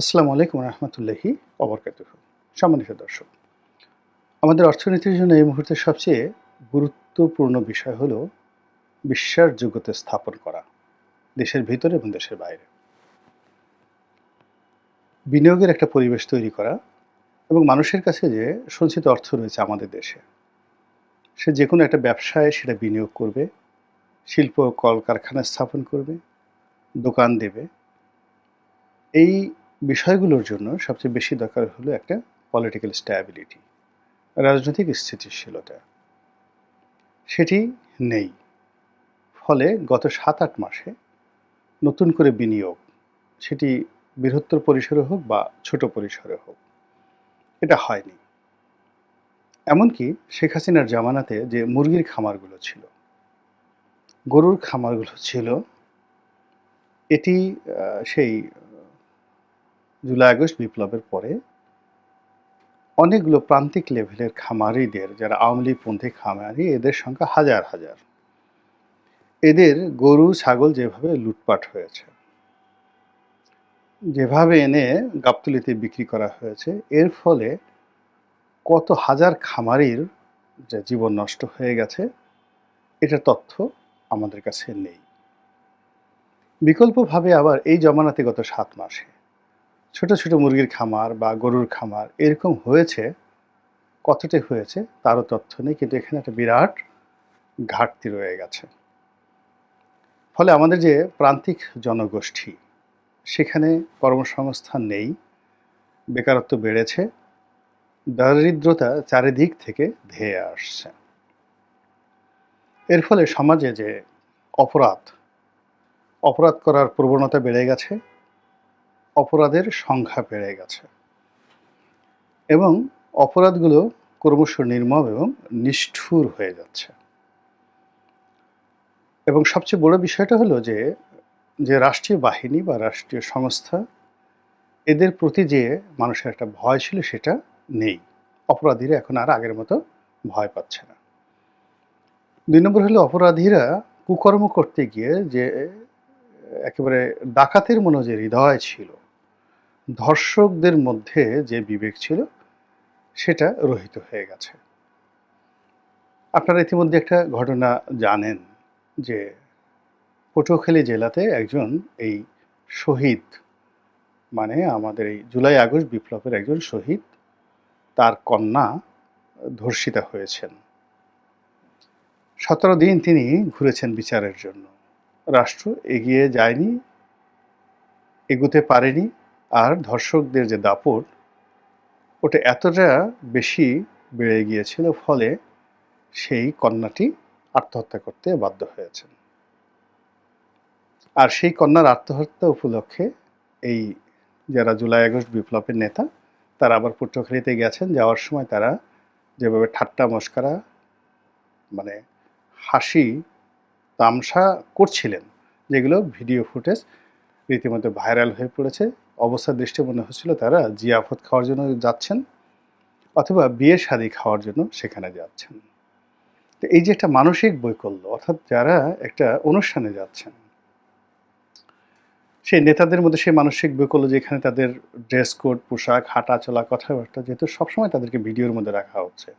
আসসালামু আলাইকুম রহমতুল্লাহি অবরকাত সম্মানিত দর্শক, আমাদের অর্থনীতির জন্য এই মুহূর্তে সবচেয়ে গুরুত্বপূর্ণ বিষয় হল হলো বিশ্বাসযোগ্যতা স্থাপন করা, দেশের ভিতরে এবং দেশের বাইরে। বিনিয়োগের একটা পরিবেশ তৈরি করা এবং মানুষের কাছে যে সঞ্চিত অর্থ রয়েছে আমাদের দেশে, সে যে কোনো একটা ব্যবসায় সেটা বিনিয়োগ করবে, শিল্প কলকারখানা স্থাপন করবে, দোকান দেবে। এই বিষয়গুলোর জন্য সবচেয়ে বেশি দরকার হলো একটা পলিটিক্যাল স্ট্যাবিলিটি রাজনৈতিক স্থিতিশীলতা। সেটি নেই। ফলে গত সাত আট মাসে নতুন করে বিনিয়োগ, সেটি বৃহত্তর পরিসরে হোক বা ছোট পরিসরে হোক, এটা হয়নি। এমনকি শেখ হাসিনার জামানাতে যে মুরগির খামারগুলো ছিল, গরুর খামারগুলো ছিল, এটি সেই জুলাই আগস্ট বিপ্লবের পরে অনেকগুলো প্রান্তিক লেভেলের খামারিদের, যারা আওয়ামী লীগপন্থী খামারি, এদের সংখ্যা হাজার হাজার। এদের গরু, ছাগল যেভাবে লুটপাট হয়েছে, যেভাবে এনে গাবতলিতে বিক্রি করা হয়েছে, এর ফলে কত হাজার খামারির যে জীবন নষ্ট হয়ে গেছে এটা তথ্য আমাদের কাছে নেই। বিকল্পভাবে আবার এই জমানাতে গত সাত মাসে ছোট ছোট মুরগির খামার বা গরুর খামার এরকম হয়েছে, কতটা হয়েছে তারও তথ্য নেই, কিন্তু এখানে একটা বিরাট ঘাটতি রয়ে গেছে। ফলে আমাদের যে প্রান্তিক জনগোষ্ঠী, সেখানে কর্মসংস্থান নেই, বেকারত্ব বেড়েছে, দারিদ্রতা চারিদিক থেকে ধেয়ে আসছে। এর ফলে সমাজে যে অপরাধ অপরাধ করার প্রবণতা বেড়ে গেছে অপরাধের সংখ্যা বেড়ে গেছে। এবং অপরাধগুলো ক্রমশ নির্মম এবং নিষ্ঠুর হয়ে যাচ্ছে। এবং সবচেয়ে বড় বিষয়টা হলো যে যে রাষ্ট্রীয় বাহিনী বা রাষ্ট্রীয় সংস্থা, এদের প্রতি যে মানুষের একটা ভয় ছিল সেটা নেই। অপরাধীরা এখন আর আগের মতো ভয় পাচ্ছে না। দুই নম্বর হলো অপরাধীরা কুকর্ম করতে গিয়ে যে, একেবারে ডাকাতের মনে যে হৃদয় ছিল ধর্ষকদের মধ্যে যে বিবেক ছিল, সেটা রহিত হয়ে গেছে। আপনারা ইতিমধ্যে একটা ঘটনা জানেন যে পটুয়াখালী জেলাতে একজন এই শহীদ মানে আমাদের এই জুলাই আগস্ট বিপ্লবের একজন শহীদ, তার কন্যা ধর্ষিতা হয়েছেন। সতেরো দিন তিনি ঘুরেছেন বিচারের জন্য। রাষ্ট্র এগিয়ে যায়নি, এগুতে পারেনি আর ধর্ষকদের যে দাপট, ওটা এতটা বেশি বেড়ে গিয়েছিল ফলে সেই কন্যাটি আত্মহত্যা করতে বাধ্য হয়েছেন। আর সেই কন্যার আত্মহত্যা উপলক্ষে এই যারা জুলাই আগস্ট বিপ্লবের নেতা, তারা আবার পটুয়াখালীতে গেছেন। যাওয়ার সময় তারা যেভাবে ঠাট্টা, মস্কারা মানে হাসি, তামসা করছিলেন, যেগুলো ভিডিও ফুটেজ রীতিমতো ভাইরাল হয়ে পড়েছে। অবস্থার দৃষ্টি মনে হচ্ছিল তারা জিয়াফত খাওয়ার জন্য যাচ্ছেন অথবা বিয়ে শাদি খাওয়ার জন্য সেখানে যাচ্ছেন। তো এই যে একটা মানসিক বৈকল্য, অর্থাৎ যারা একটা অনুষ্ঠানে যাচ্ছেন, সেই নেতাদের মধ্যে সেই মানসিক বৈকল্য যেখানে তাদের ড্রেস কোড, পোশাক, হাঁটা চলা কথাবার্তা যেহেতু সবসময় তাদেরকে ভিডিওর মধ্যে রাখা হচ্ছে।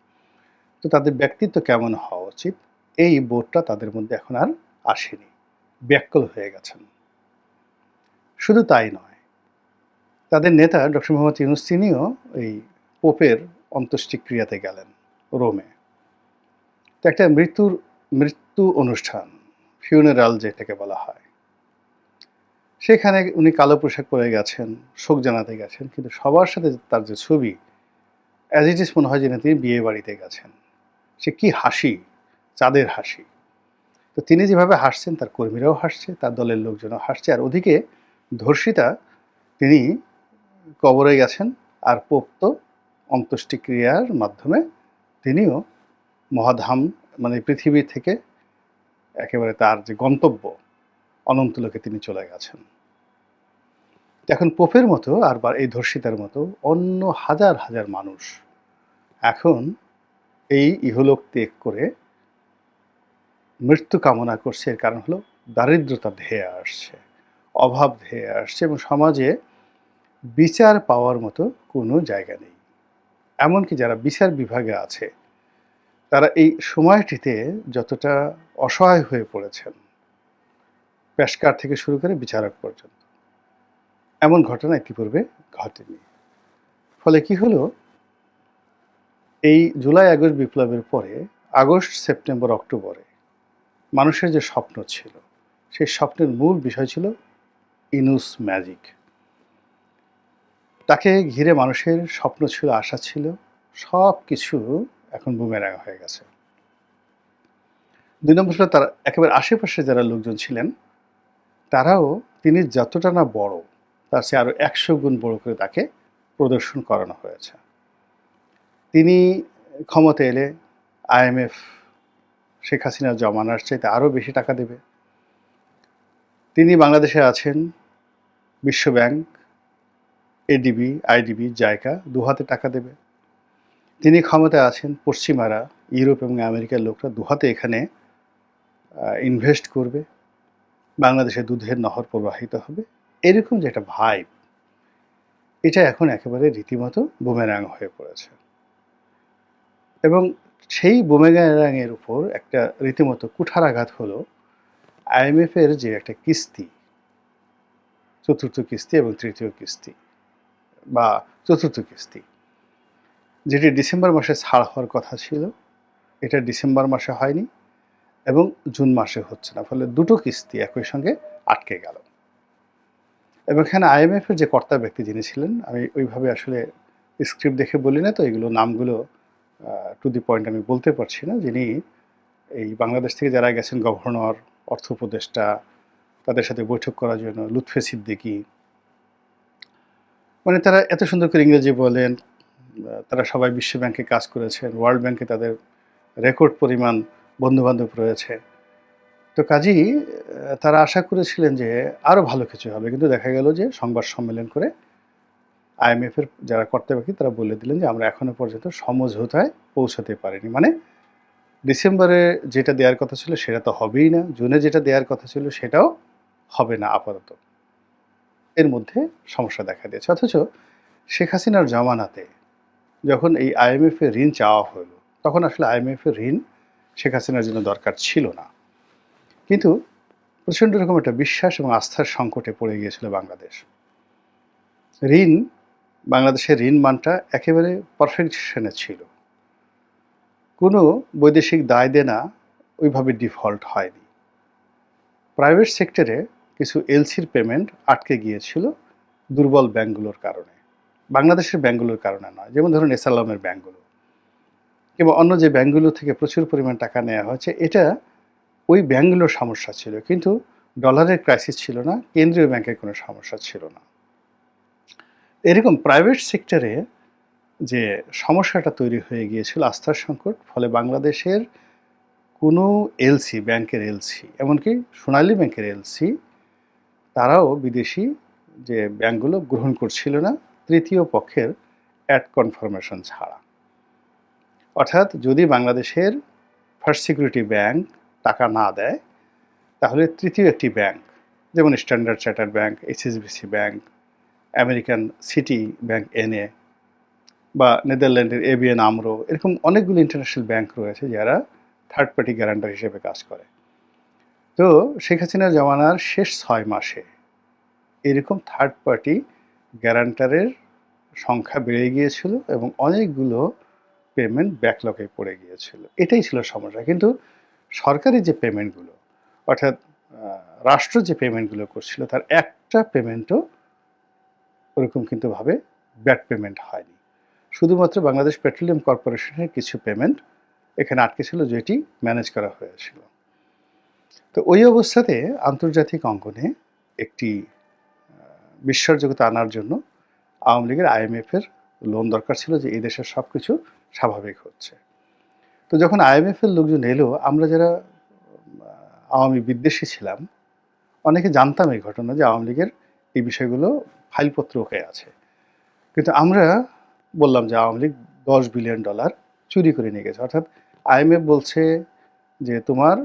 তো তাদের ব্যক্তিত্ব কেমন হওয়া উচিত? এই বোধটা তাদের মধ্যে এখন আর আসেনি, ব্যাকল হয়ে গেছেন। শুধু তাই নয় তাদের নেতা ডক্টর মোহাম্মদ ইউনুস, তিনিও এই পোপের অন্ত্যেষ্টিক্রিয়াতে গেলেন রোমে। তো একটা মৃত্যুর, মৃত্যু অনুষ্ঠান ফিউনারাল যেটাকে বলা হয়, সেখানে উনি কালো পোশাক পরে গেছেন, শোক জানাতে গেছেন, কিন্তু সবার সাথে তার যে ছবি অ্যাজ ইট ইস মনে হয় যেন তিনি বিয়ে বাড়িতে গেছেন। সে কি হাসি, চাঁদের হাসি। তো তিনি যেভাবে হাসছেন, তার কর্মীরাও হাসছে, তার দলের লোকজনও হাসছে, আর ওদিকে ধর্ষিতা, তিনি কবরে গেছেন আর পোপ তো অন্ত্যেষ্টিক্রিয়ার মাধ্যমে তিনিও মহাধাম মানে পৃথিবী থেকে একেবারে তার যে গন্তব্য অনন্তলোকে তিনি চলে গেছেন। এখন পোপের মতো আর বা, এই ধর্ষিতার মতো অন্য হাজার হাজার মানুষ এখন এই ইহলোক ত্যাগ করে মৃত্যু কামনা করছে। এর কারণ হলো দারিদ্রতা ধেয়ে আসছে, অভাব ধেয়ে আসছে এবং সমাজে বিচার পাওয়ার মতো কোনো জায়গা নেই। এমনকি যারা বিচার বিভাগে আছে, তারা এই সময়টিতে যতটা অসহায় হয়ে পড়েছেন, পেশকার থেকে শুরু করে বিচারক পর্যন্ত। এমন ঘটনা ইতিপূর্বে ঘটেনি। ফলে কি হলো? এই জুলাই আগস্ট বিপ্লবের পরে, আগস্ট, সেপ্টেম্বর, অক্টোবরে মানুষের যে স্বপ্ন ছিল, সেই স্বপ্নের মূল বিষয় ছিল ইনুস ম্যাজিক। তাকে ঘিরে মানুষের স্বপ্ন ছিল, আশা ছিল সব কিছু এখন বুমেরাং হয়ে গেছে। দুই নম্বর তার একেবারে আশেপাশে যারা লোকজন ছিলেন, তারাও তিনি যতটা না বড়, তার চেয়ে আরও একশো গুণ বড় করে তাকে প্রদর্শন করানো হয়েছে। তিনি ক্ষমতা এলে আইএমএফ শেখ হাসিনা জমানার চাইতে আরও বেশি টাকা দেবে। তিনি বাংলাদেশে আছেন, বিশ্বব্যাংক এডিবি আইডিবি জায়গা দু হাতে টাকা দেবে। তিনি ক্ষমতায় আছেন পশ্চিমারা, ইউরোপ এবং আমেরিকার লোকরা দু হাতে এখানে ইনভেস্ট করবে। বাংলাদেশে দুধের নহর প্রবাহিত হবে। এরকম যে একটা ভাইব এটা এখন একেবারে রীতিমতো বুমেরাং হয়ে পড়েছে। এবং সেই বুমেরাঙের উপর একটা রীতিমতো কুঠারাঘাত হলো আইএমএফ এর যে একটা কিস্তি, চতুর্থ কিস্তি এবং তৃতীয় কিস্তি। বা চতুর্থ কিস্তি। যেটি ডিসেম্বর মাসে ছাড় হওয়ার কথা ছিল, এটা ডিসেম্বর মাসে হয়নি এবং জুন মাসে হচ্ছে না, ফলে দুটো কিস্তি একই সঙ্গে আটকে গেল। এবং এখানে আইএমএফ এর যে কর্তা ব্যক্তি যিনি ছিলেন, আমি ওইভাবে আসলে স্ক্রিপ্ট দেখে বলি না, তো এগুলো নামগুলো টু দি পয়েন্ট আমি বলতে পারছি না। যিনি এই বাংলাদেশ থেকে যারা গেছেন, গভর্নর, অর্থ উপদেষ্টা, তাদের সাথে বৈঠক করার জন্য লুৎফে সিদ্দিকি মানে তারা এত সুন্দর করে ইংরেজি বলেন, তারা সবাই বিশ্ব ব্যাংকে কাজ করেছেন, ওয়ার্ল্ড ব্যাংকে তাদের রেকর্ড পরিমাণ বন্ধুবান্ধব রয়েছে। তো কাজেই তারা আশা করেছিলেন যে আরও ভালো কিছু হবে। কিন্তু দেখা গেল যে সংবাদ সম্মেলন করে আইএমএফের যারা কর্তাব্যক্তি তারা বলে দিলেন যে আমরা এখনও পর্যন্ত সমঝোতায় পৌঁছাতে পারিনি। মানে ডিসেম্বরে যেটা দেওয়ার কথা ছিল সেটা তো হবেই না, জুনে যেটা দেওয়ার কথা ছিল সেটাও হবে না আপাতত। এর মধ্যে সমস্যা দেখা দিয়েছে। অথচ শেখ হাসিনার জমানাতে যখন এই আইএমএফ এর ঋণ চাওয়া হলো, তখন আসলে আইএমএফ এর ঋণ শেখ হাসিনার জন্য দরকার ছিল না। কিন্তু প্রচণ্ড রকম একটা বিশ্বাস এবং আস্থার সংকটে পড়ে গিয়েছিল বাংলাদেশ। ঋণ, বাংলাদেশের ঋণ মানটা একেবারে পারফেকশনে ছিল। কোনো বৈদেশিক দায় দেনা ওইভাবে ডিফল্ট হয়নি। প্রাইভেট সেক্টরে কিছু এলসির পেমেন্ট আটকে গিয়েছিল দুর্বল ব্যাঙ্কগুলোর কারণে। বাংলাদেশের ব্যাঙ্কগুলোর কারণে নয়, যেমন ধরুন এসালামের ব্যাংকগুলো কিংবা অন্য যে ব্যাঙ্কগুলো থেকে প্রচুর পরিমাণ টাকা নেওয়া হয়েছে, এটা ওই ব্যাঙ্কগুলোর সমস্যা ছিল। কিন্তু ডলারের ক্রাইসিস ছিল না, কেন্দ্রীয় ব্যাংকের কোনো সমস্যা ছিল না। এরকম প্রাইভেট সেক্টরে যে সমস্যাটা তৈরি হয়ে গিয়েছিল আস্থার সংকট, ফলে বাংলাদেশের কোনো এলসি, ব্যাংকের এলসি, এমনকি সোনালী ব্যাংকের এলসি তারাও বিদেশি যে ব্যাংকগুলো গ্রহণ করছিল না, তৃতীয় পক্ষের অ্যাড কনফার্মেশন ছাড়া। অর্থাৎ যদি বাংলাদেশের ফার্স্ট সিকিউরিটি ব্যাংক টাকা না দেয়, তাহলে তৃতীয় একটি ব্যাংক, যেমন standard chartered bank, HSBC bank, American Citi bank NA বা নেদারল্যান্ডের এবিএন আমরো, এরকম অনেকগুলো ইন্টারন্যাশনাল ব্যাংক রয়েছে যারা থার্ড পার্টি গ্যারান্টার হিসেবে কাজ করে। তো শেখ হাসিনার জমানার শেষ ছয় মাসে এরকম থার্ড পার্টি গ্যারান্টারের সংখ্যা বেড়ে গিয়েছিল এবং অনেকগুলো পেমেন্ট ব্যাকলগে পড়ে গিয়েছিল। এটাই ছিল সমস্যা। কিন্তু সরকারি যে পেমেন্টগুলো অর্থাৎ রাষ্ট্র যে পেমেন্টগুলো করছিল, তার একটা পেমেন্টও ওরকম কিন্তু ভাবে ব্যাড পেমেন্ট হয়নি। শুধুমাত্র বাংলাদেশ পেট্রোলিয়াম কর্পোরেশনের কিছু পেমেন্ট এখানে আটকে ছিল, যেটি ম্যানেজ করা হয়েছিল। তো ওই অবস্থাতে আন্তর্জাতিক অঙ্গনে একটি বিশ্বাসযোগ্যতা আনার জন্য আওয়ামী লীগের আইএমএফের লোন দরকার ছিল যে এই দেশের সব কিছু স্বাভাবিক হচ্ছে। তো যখন আইএমএফের লোকজন এলো, আমরা যারা আওয়ামী বিদ্বেষী ছিলাম, অনেকে জানতাম এই ঘটনা যে আওয়ামী লীগের এই বিষয়গুলো ফাইলপত্র হয়ে আছে। কিন্তু আমরা বললাম যে আওয়ামী লীগ দশ বিলিয়ন ডলার চুরি করে নিয়ে গেছে। অর্থাৎ আইএমএফ বলছে যে তোমার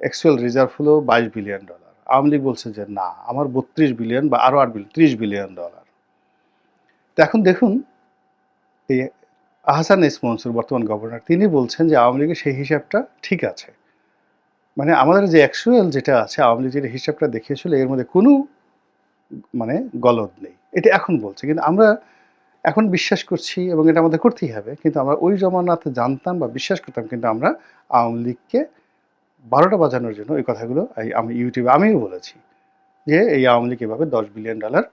অ্যাকচুয়াল রিজার্ভ হলো বাইশ বিলিয়ন ডলার আওয়ামী লীগ বলছে যে, না, আমার বত্রিশ বিলিয়ন বা আরও আট বিলিয়ন ত্রিশ বিলিয়ন ডলার তো এখন দেখুন, এই আহসান এস মনসুর, বর্তমান গভর্নর তিনি বলছেন যে, আওয়ামী লীগের সেই হিসাবটা ঠিক আছে। মানে আমাদের যে অ্যাকচুয়াল যেটা আছে, আওয়ামী লীগ যেটা হিসাবটা দেখিয়েছিল, এর মধ্যে কোনো মানে গলদ নেই। এটা এখন বলছে। কিন্তু আমরা এখন বিশ্বাস করছি এবং এটা আমাদের করতেই হবে। কিন্তু আমরা ওই জমানাতে জানতাম বা বিশ্বাস করতাম, কিন্তু আমরা আওয়ামী লীগকে বারোটা বাজানোর জন্য ওই কথাগুলো এই আমি ইউটিউবে আমিও বলেছি যে এই আওয়ামী লীগ এভাবে দশ বিলিয়ন ডলার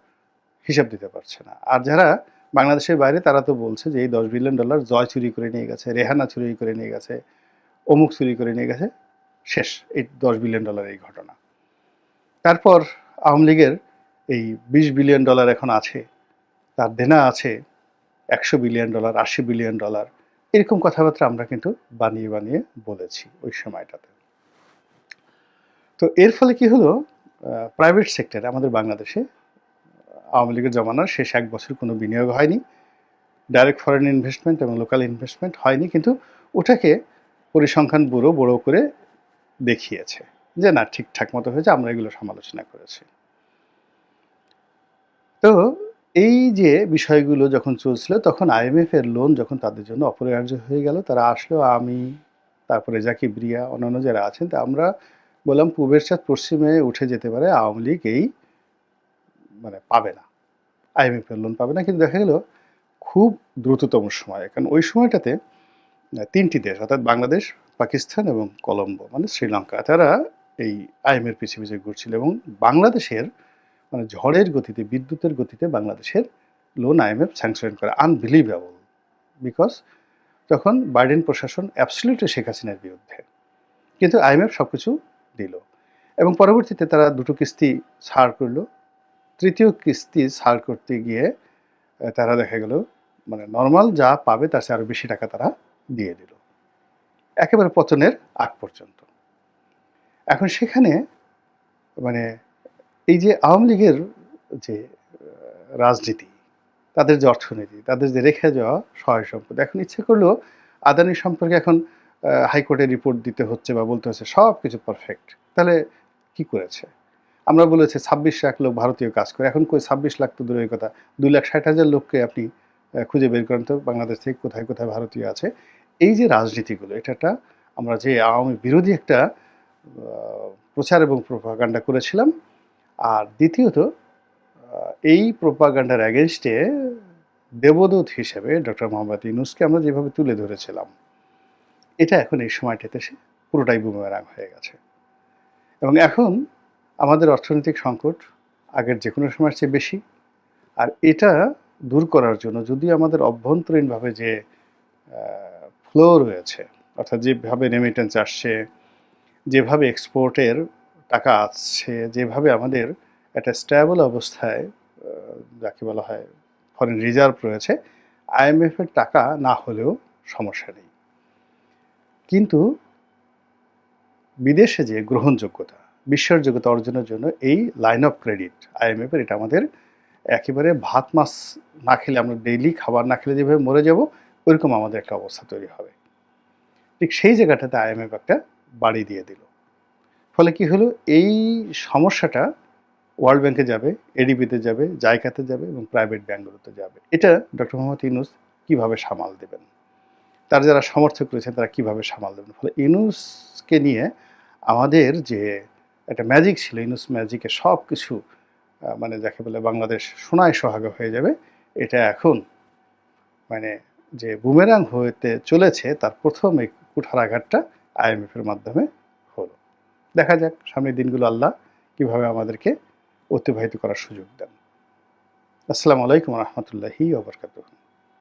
হিসাব দিতে পারছে না। আর যারা বাংলাদেশের বাইরে, তারা তো বলছে যে এই দশ বিলিয়ন ডলার জয় চুরি করে নিয়ে গেছে, রেহানা চুরি করে নিয়ে গেছে, অমুক চুরি করে নিয়ে গেছে, শেষ এই দশ বিলিয়ন ডলার এই ঘটনা। তারপর আওয়ামী লীগের এই বিশ বিলিয়ন ডলার এখন আছে, তার দেনা আছে, একশো বিলিয়ন ডলার, আশি বিলিয়ন ডলার, এরকম কথাবার্তা আমরা কিন্তু বানিয়ে বানিয়ে বলেছি ওই সময়টাতে। তো এর ফলে কি হলো? প্রাইভেট সেক্টরে আমাদের বাংলাদেশে আওয়ামী লীগের জমানার শেষ এক বছর কোনো বিনিয়োগ হয়নি। ডাইরেক্ট ফরেন ইনভেস্টমেন্ট এবং লোকাল ইনভেস্টমেন্ট হয়নি, কিন্তু ওটাকে পরিসংখ্যান ব্যুরো বড় করে দেখিয়েছে যে, না, ঠিকঠাক মতো হয়েছে, আমরা এগুলো সমালোচনা করেছি। তো এই যে বিষয়গুলো যখন চলছিল, তখন আইএমএফ এর লোন যখন তাদের জন্য অপরিহার্য হয়ে গেল, তারা আসলো, আমি, তারপরে জাকিব রিয়া অন্যান্য যারা আছেন, তা আমরা বললাম পূবের চাঁদ পশ্চিমে উঠে যেতে পারে, আওয়ামী লীগ এই মানে পাবে না। আইএমএফ এর লোন পাবে না, কিন্তু দেখা গেল খুব দ্রুততম সময়ে। কারণ ওই সময়টাতে তিনটি দেশ, অর্থাৎ বাংলাদেশ, পাকিস্তান এবং কলম্বো মানে শ্রীলঙ্কা, তারা এই আইএমএর পিছিয়ে পিছিয়ে ঘুরছিল এবং বাংলাদেশের মানে ঝড়ের গতিতে, বিদ্যুতের গতিতে বাংলাদেশের লোন আইএমএফ স্যাংশন করে। আনবিলিভেবল বিকজ তখন বাইডেন প্রশাসন অ্যাবসলিউটলি শেখ হাসিনার বিরুদ্ধে। কিন্তু আইএমএফ সব কিছু দিল। এবং পরবর্তীতে তারা দুটো কিস্তি ছাড় করল। তৃতীয় কিস্তি ছাড় করতে গিয়ে তারা দেখা গেল মানে নর্মাল যা পাবে তার চেয়ে আরও বেশি টাকা তারা দিয়ে দিল। একেবারে পতনের আগ পর্যন্ত। এখন সেখানে মানে এই যে আওয়ামী লীগের যে রাজনীতি, তাদের যে অর্থনীতি, তাদের যে রেখে যাওয়া সহায় সম্পদ, এখন ইচ্ছে করলেও আদানি সম্পর্কে এখন হাইকোর্টে রিপোর্ট দিতে হচ্ছে বা বলতে হচ্ছে সব কিছু পারফেক্ট তাহলে কি করেছে? আমরা বলেছি ছাব্বিশ লাখ লোক ভারতীয় কাজ করে। এখন কই ছাব্বিশ লাখ তো দূরের কথা। দুই লাখ ষাট হাজার লোককে আপনি খুঁজে বের করেন তো বাংলাদেশ থেকে কোথায় কোথায় ভারতীয় আছে। এই যে রাজনীতিগুলো, এটা একটা আমরা যে আওয়ামী বিরোধী একটা প্রচার এবং প্রোপাগান্ডা করেছিলাম। আর দ্বিতীয়ত এই প্রোপাগান্ডার অ্যাগেনস্টে দেবদূত হিসেবে ডক্টর মোহাম্মদ ইউনুসকে আমরা যেভাবে তুলে ধরেছিলাম এটা এখন এই সময়টাতে সে পুরোটাই বুমেরাং হয়ে গেছে। এবং এখন আমাদের অর্থনৈতিক সংকট আগের যে কোনো সময়ের চেয়ে বেশি, আর এটা দূর করার জন্য যদি আমাদের অভ্যন্তরীণভাবে যে ফ্লো রয়েছে, অর্থাৎ যেভাবে রেমিটেন্স আসছে, যেভাবে এক্সপোর্টের টাকা আসছে, যেভাবে আমাদের একটা স্ট্যাবল অবস্থায় যাকে বলা হয় ফরেন রিজার্ভ রয়েছে আইএমএফের টাকা না হলেও সমস্যা নেই। কিন্তু বিদেশে যে গ্রহণযোগ্যতা বিশ্বাসযোগ্যতা অর্জনের জন্য এই লাইন অফ ক্রেডিট আইএমএফের এটা আমাদের একেবারে ভাত মাছ না খেলে আমরা ডেইলি খাবার না খেলে যেভাবে মরে যাব, ওইরকম আমাদের একটা অবস্থা তৈরি হবে। ঠিক সেই জায়গাটাতে আইএমএফ একটা বাড়ি দিয়ে দিল। ফলে কি হলো? এই সমস্যাটা ওয়ার্ল্ড ব্যাংকে যাবে এডিবিতে যাবে, জায়গাতে যাবে এবং প্রাইভেট ব্যাঙ্কগুলোতে যাবে। এটা ডক্টর মোহাম্মদ ইউনুস কীভাবে সামাল দেবেন? তার যারা সমর্থক রয়েছেন তারা কীভাবে সামাল দেবেন? ফলে ইউনুসকে নিয়ে আমাদের যে একটা ম্যাজিক ছিল ইউনুস ম্যাজিকে সব কিছু মানে যাকে বলে বাংলাদেশ সোনায় সোহাগা হয়ে যাবে, এটা এখন মানে যে বুমেরাং হতে চলেছে, তার প্রথম এই কুঠারাঘাতটা আইএমএফের মাধ্যমে হলো। দেখা যাক, সামনের দিনগুলো আল্লাহ কীভাবে আমাদেরকে অতিবাহিত করার সুযোগ দেন। আসসালামু আলাইকুম রহমতুল্লাহি ওবরকাতুহ